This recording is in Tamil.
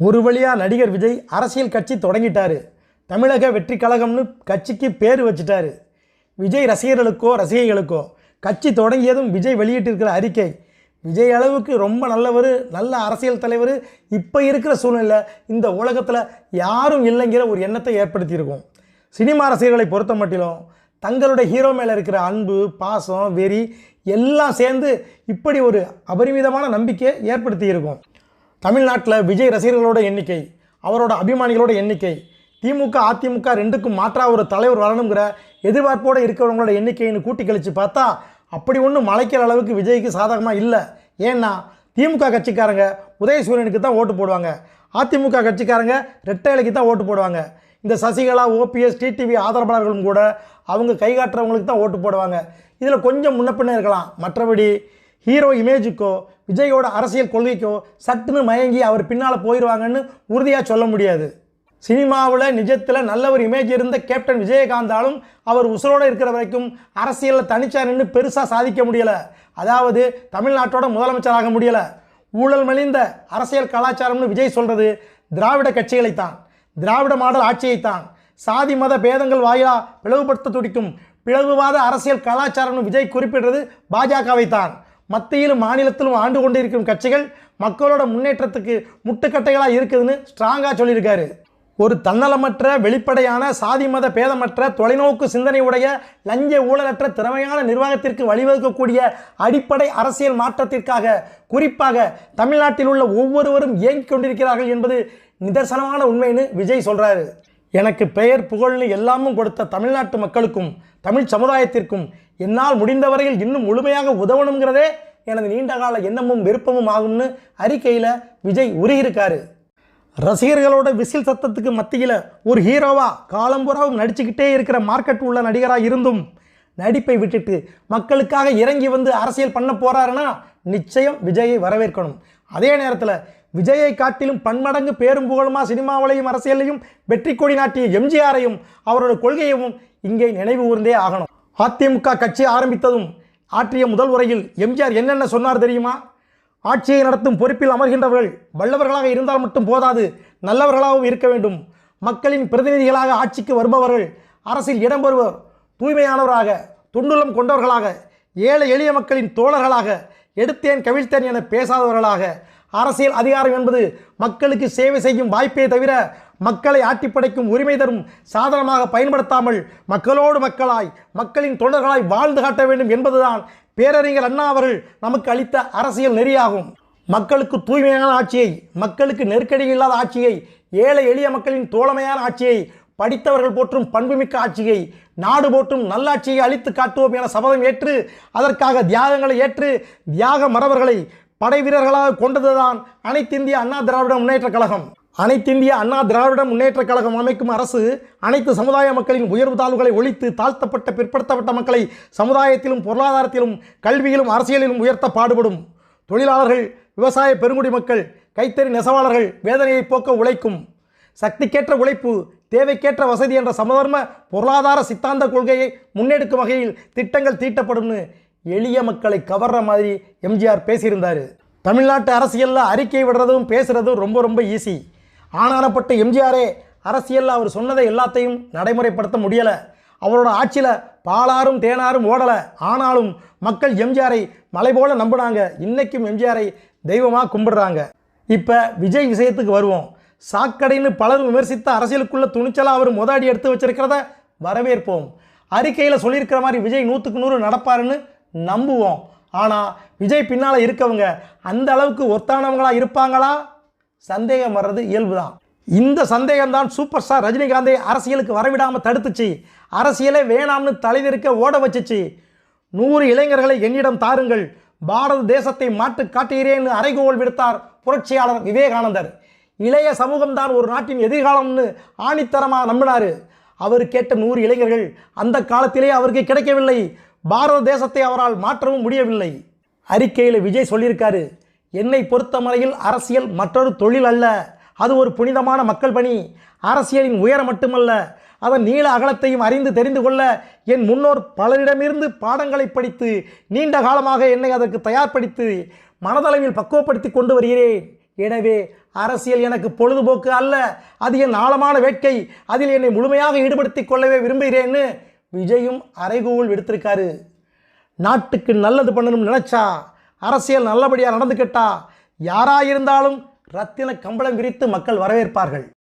ஒரு வழியாக நடிகர் விஜய் அரசியல் கட்சி தொடங்கிட்டார். தமிழக வெற்றி கழகம்னு கட்சிக்கு பேர் வச்சுட்டாரு. விஜய் ரசிகர்களுக்கோ ரசிகைகளுக்கோ கட்சி தொடங்கியதும் விஜய் வெளியிட்டிருக்கிற அறிக்கை. விஜய் அளவுக்கு ரொம்ப நல்லவர் நல்ல அரசியல் தலைவர் இப்போ இருக்கிற சூழ்நிலை இந்த உலகத்தில் யாரும் இல்லைங்கிற ஒரு எண்ணத்தை ஏற்படுத்தியிருக்கும். சினிமா ரசிகர்களை பொறுத்த மட்டிலும் தங்களுடைய ஹீரோ மேலே இருக்கிற அன்பு பாசம் வெறி எல்லாம் சேர்ந்து இப்படி ஒரு அபரிமிதமான நம்பிக்கையை ஏற்படுத்தியிருக்கும். தமிழ்நாட்டில் விஜய் ரசிகர்களோட எண்ணிக்கை அவரோட அபிமானிகளோட எண்ணிக்கை திமுக அதிமுக ரெண்டுக்கும் மாற்றாக ஒரு தலைவர் வரணுங்கிற எதிர்பார்ப்போடு இருக்கிறவங்களோட எண்ணிக்கைன்னு கூட்டி கழித்து பார்த்தா அப்படி ஒன்றும் மலைக்கிற அளவுக்கு விஜய்க்கு சாதகமாக இல்லை. ஏன்னா திமுக கட்சிக்காரங்க உதயசூரியனுக்கு தான் ஓட்டு போடுவாங்க. அதிமுக கட்சிக்காரங்க ரெட்டையலைக்கு தான் ஓட்டு போடுவாங்க. இந்த சசிகலா ஓபிஎஸ் டிடிவி ஆதரவாளர்களும் கூட அவங்க கை காட்டுறவங்களுக்கு தான் ஓட்டு போடுவாங்க. இதில் கொஞ்சம் முன்ன பின்ன இருக்கலாம். மற்றபடி ஹீரோ இமேஜுக்கோ விஜயோட அரசியல் கொள்கைக்கோ சட்டுன்னு மயங்கி அவர் பின்னால் போயிடுவாங்கன்னு உறுதியாக சொல்ல முடியாது. சினிமாவில் நிஜத்தில் நல்ல ஒரு இமேஜ் இருந்த கேப்டன் விஜயகாந்தாலும் அவர் உசுரோடு இருக்கிற வரைக்கும் அரசியலில் தனிச்சார் நின்று பெருசாக சாதிக்க முடியலை. அதாவது தமிழ்நாட்டோட முதலமைச்சராக முடியலை. ஊழல் மலிந்த அரசியல் கலாச்சாரம்னு விஜய் சொல்கிறது திராவிட கட்சிகளைத்தான். திராவிட மாடல் ஆட்சியைத்தான். சாதி மத பேதங்கள் வாயிலா பிளவுபடுத்த துடிக்கும் பிளவுவாத அரசியல் கலாச்சாரம்னு விஜய் குறிப்பிடுறது பாஜகவை தான் மத்தியிலும் மாநிலத்திலும் ஆண்டு கொண்டிருக்கும் கட்சிகள் மக்களோட முன்னேற்றத்துக்கு முட்டுக்கட்டைகளாக இருக்குதுன்னு ஸ்ட்ராங்காக சொல்லியிருக்காரு. ஒரு தன்னலமற்ற வெளிப்படையான சாதி மத பேதமற்ற தொலைநோக்கு சிந்தனை உடைய லஞ்ச ஊழலற்ற திறமையான நிர்வாகத்திற்கு வழிவகுக்கக்கூடிய அடிப்படை அரசியல் மாற்றத்திற்காக குறிப்பாக தமிழ்நாட்டில் உள்ள ஒவ்வொருவரும் இயங்கிக் கொண்டிருக்கிறார்கள் என்பது நிதர்சனமான உண்மைன்னு விஜய் சொல்கிறாரு எனக்கு பெயர் புகழ்னு எல்லாமும் கொடுத்த தமிழ்நாட்டு மக்களுக்கும் தமிழ் சமுதாயத்திற்கும் என்னால் முடிந்தவரையில் இன்னும் முழுமையாக உதவணுங்கிறதே எனது நீண்டகால எண்ணமும் விருப்பமும் ஆகும்னு அறிக்கையில் விஜய் உருகியிருக்காரு. ரசிகர்களோட விசில் சத்தத்துக்கு மத்தியில் ஒரு ஹீரோவா காலம்புறாவும் நடிச்சுக்கிட்டே இருக்கிற மார்க்கெட் உள்ள நடிகராக இருந்தும் நடிப்பை விட்டுட்டு மக்களுக்காக இறங்கி வந்து அரசியல் பண்ண போகிறாருன்னா நிச்சயம் விஜயை வரவேற்கணும். அதே நேரத்தில் விஜயை காட்டிலும் பன்மடங்கு பேரும் புகழுமா சினிமாவிலையும் அரசியலையும் வெற்றி கொடி நாட்டிய எம்ஜிஆரையும் அவரோட கொள்கையையும் இங்கே நினைவு கூர்ந்தே ஆகணும். அதிமுக கட்சி ஆரம்பித்ததும் ஆற்றிய முதல் உரையில் எம்ஜிஆர் என்னென்ன சொன்னார் தெரியுமா? ஆட்சியை நடத்தும் பொறுப்பில் அமர்கின்றவர்கள் வல்லவர்களாக இருந்தால் மட்டும் போதாது நல்லவர்களாகவும் இருக்க வேண்டும். மக்களின் பிரதிநிதிகளாக ஆட்சிக்கு வருபவர்கள் அரசில் இடம்பெறுவர் தூய்மையானவராக துண்டுலம் கொண்டவர்களாக ஏழை எளிய மக்களின் தோழர்களாக எடுத்தேன் கவிழ்த்தேன் என பேசாதவர்களாக அரசியல் அதிகாரம் என்பது மக்களுக்கு சேவை செய்யும் வாய்ப்பே தவிர மக்களை ஆட்டிப்படைக்கும் உரிமை தரும் சாதனமாக பயன்படுத்தாமல் மக்களோடு மக்களாய் மக்களின் தொண்டர்களாய் வாழ்ந்து காட்ட வேண்டும் என்பதுதான் பேரறிஞர் அண்ணா அவர்கள் நமக்கு அளித்த அரசியல் நெறியாகும். மக்களுக்கு தூய்மையான ஆட்சியை மக்களுக்கு நெருக்கடி இல்லாத ஆட்சியை ஏழை எளிய மக்களின் தோழமையான ஆட்சியை படித்தவர்கள் போற்றும் பண்புமிக்க ஆட்சியை நாடு போற்றும் நல்லாட்சியை அளித்து காட்டுவோம் என சபதம் ஏற்று அதற்காக தியாகங்களை ஏற்று தியாக மறவர்களை படை வீரர்களாக கொண்டதுதான் அனைத்திந்திய அண்ணா திராவிட முன்னேற்ற கழகம். அனைத்திந்திய அண்ணா திராவிட முன்னேற்ற கழகம் அமைக்கும் அரசு அனைத்து சமுதாய மக்களின் உயர்வு தாழ்வுகளை ஒழித்து தாழ்த்தப்பட்ட பிற்படுத்தப்பட்ட மக்களை சமுதாயத்திலும் பொருளாதாரத்திலும் கல்வியிலும் அரசியலிலும் உயர்த்த பாடுபடும். தொழிலாளர்கள் விவசாய பெருங்குடி மக்கள் கைத்தறி நெசவாளர்கள் வேதனையை போக்க உழைக்கும். சக்திக்கேற்ற உழைப்பு தேவைக்கேற்ற வசதி என்ற சமதர்ம பொருளாதார சித்தாந்த கொள்கையை முன்னெடுக்கும் வகையில் திட்டங்கள் தீட்டப்படும்னு எளிய மக்களை கவர்ற மாதிரி எம்ஜிஆர் பேசியிருந்தார். தமிழ்நாட்டு அரசியலில் அறிக்கை விடுறதும் பேசுகிறதும் ரொம்ப ரொம்ப ஈஸி ஆனானப்பட்ட எம்ஜிஆரே அரசியலில் அவர் சொன்னதை எல்லாத்தையும் நடைமுறைப்படுத்த முடியலை. அவரோட ஆட்சியில் பாலாரும் தேனாரும் ஓடலை. ஆனாலும் மக்கள் எம்ஜிஆரை மலை போல நம்பினாங்க. இன்றைக்கும் எம்ஜிஆரை தெய்வமாக கும்பிடுறாங்க. இப்போ விஜய் விஷயத்துக்கு வருவோம். சாக்கடைன்னு பலரும் விமர்சித்த அரசியலுக்குள்ள துணிச்சலாக அவர் மொதாடி எடுத்து வச்சிருக்கிறத வரவேற்போம். அறிக்கையில் சொல்லியிருக்கிற மாதிரி விஜய் நூற்றுக்கு நூறு நடப்பாருன்னு நம்புவோம். ஆனால் விஜய் பின்னால் இருக்கவங்க அந்த அளவுக்கு ஒத்தானவங்களாக இருப்பாங்களா? சந்தேகம் வர்றது இயல்பு தான் இந்த சந்தேகம்தான் சூப்பர் ஸ்டார் ரஜினிகாந்தை அரசியலுக்கு வரவிடாமல் தடுத்துச்சு. அரசியலே வேணாம்னு தலைவிரிக்க ஓட வச்சுச்சு. நூறு இளைஞர்களை என்னிடம் தாருங்கள். பாரத தேசத்தை மாட்டு காட்டுகிறேன்னு அறைகோல் விடுத்தார் புரட்சியாளர் விவேகானந்தர். இளைய சமூகம்தான் ஒரு நாட்டின் எதிர்காலம்னு ஆணித்தரமாக நம்பினார். அவர் கேட்ட நூறு இளைஞர்கள் அந்த காலத்திலே அவருக்கு கிடைக்கவில்லை. பாரத தேசத்தை அவரால் மாற்றவும் முடியவில்லை. அறிக்கையில் விஜய் சொல்லியிருக்காரு என்னை பொறுத்தமறையில் அரசியல் மற்றொரு தொழில் அல்ல. அது ஒரு புனிதமான மக்கள் பணி. அரசியலின் உயரம் மட்டுமல்ல அதன் நீள அகலத்தையும் அறிந்து தெரிந்து கொள்ள என் முன்னோர் பலரிடமிருந்து பாடங்களை படித்து நீண்ட காலமாக என்னை அதற்கு தயார்படுத்தி மனதளவில் பக்குவப்படுத்தி கொண்டு வருகிறேன். எனவே அரசியல் எனக்கு பொழுதுபோக்கு அல்ல. அது என் ஆழமான வேட்கை. அதில் என்னை முழுமையாக ஈடுபடுத்திக் கொள்ளவே விரும்புகிறேன்னு விஜயும் அறைகூவல் விடுத்திருக்காரு. நாட்டுக்கு நல்லது பண்ணணும்னு நினச்சா அரசியல் நல்லபடியாக நடந்துக்கிட்டா யாராயிருந்தாலும் ரத்தின கம்பளம் விரித்து மக்கள் வரவேற்பார்கள்.